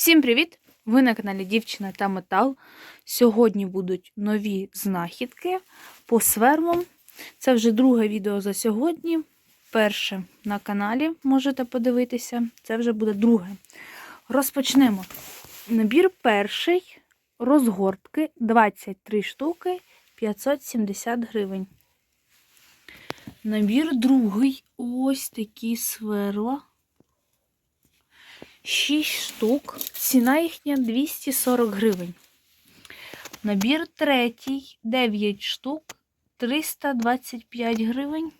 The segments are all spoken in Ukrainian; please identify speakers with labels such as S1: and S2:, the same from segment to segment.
S1: Всім привіт! Ви на каналі Дівчина та Метал. Сьогодні будуть нові знахідки по свермам. Це вже друге відео за сьогодні. Перше на каналі можете подивитися. Це вже буде друге. Розпочнемо. Набір перший. Розгортки 23 штуки 570 гривень. Набір другий. Ось такі сверла. 6 штук. Ціна їхня 240 гривень. Набір третій 9 штук 325 гривень.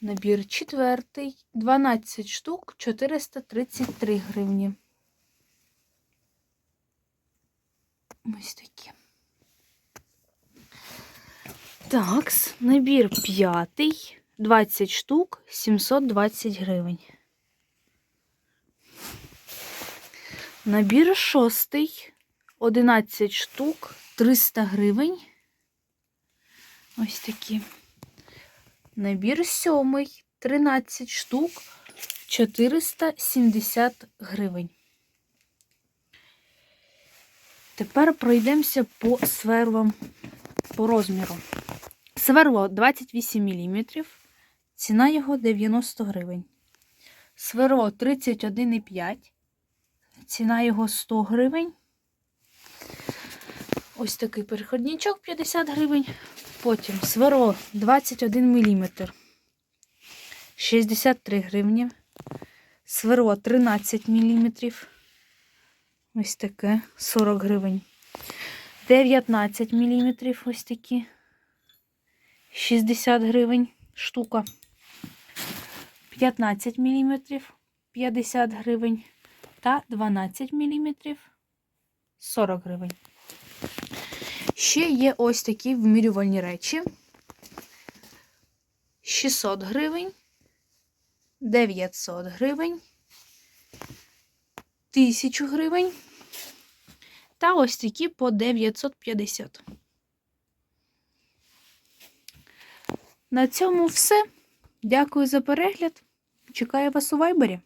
S1: Набір четвертий 12 штук 433 гривні. Ось такі. Такс, набір п'ятий. 20 штук 720 гривень. Набір шостий 11 штук 300 гривень. Ось такі. Набір сьомий 13 штук 470 гривень. Тепер пройдемося по сверлам по розміру. Сверло 28 мм. Ціна його 90 гривень. Сверло 31,5. Ціна його 100 гривень. Ось такий переходничок 50 гривень. Потім сверло 21 мм. 63 гривні. Сверло 13 мм. Ось таке 40 гривень. 19 мм. Ось такі. 60 гривень штука. 15 мм 50 гривень та 12 мм 40 гривень. Ще є ось такі вмірювальні речі. 600 гривень, 900 гривень, 1000 гривень та ось такі по 950. На цьому все. Дякую за перегляд. Чекаю вас у вайбері.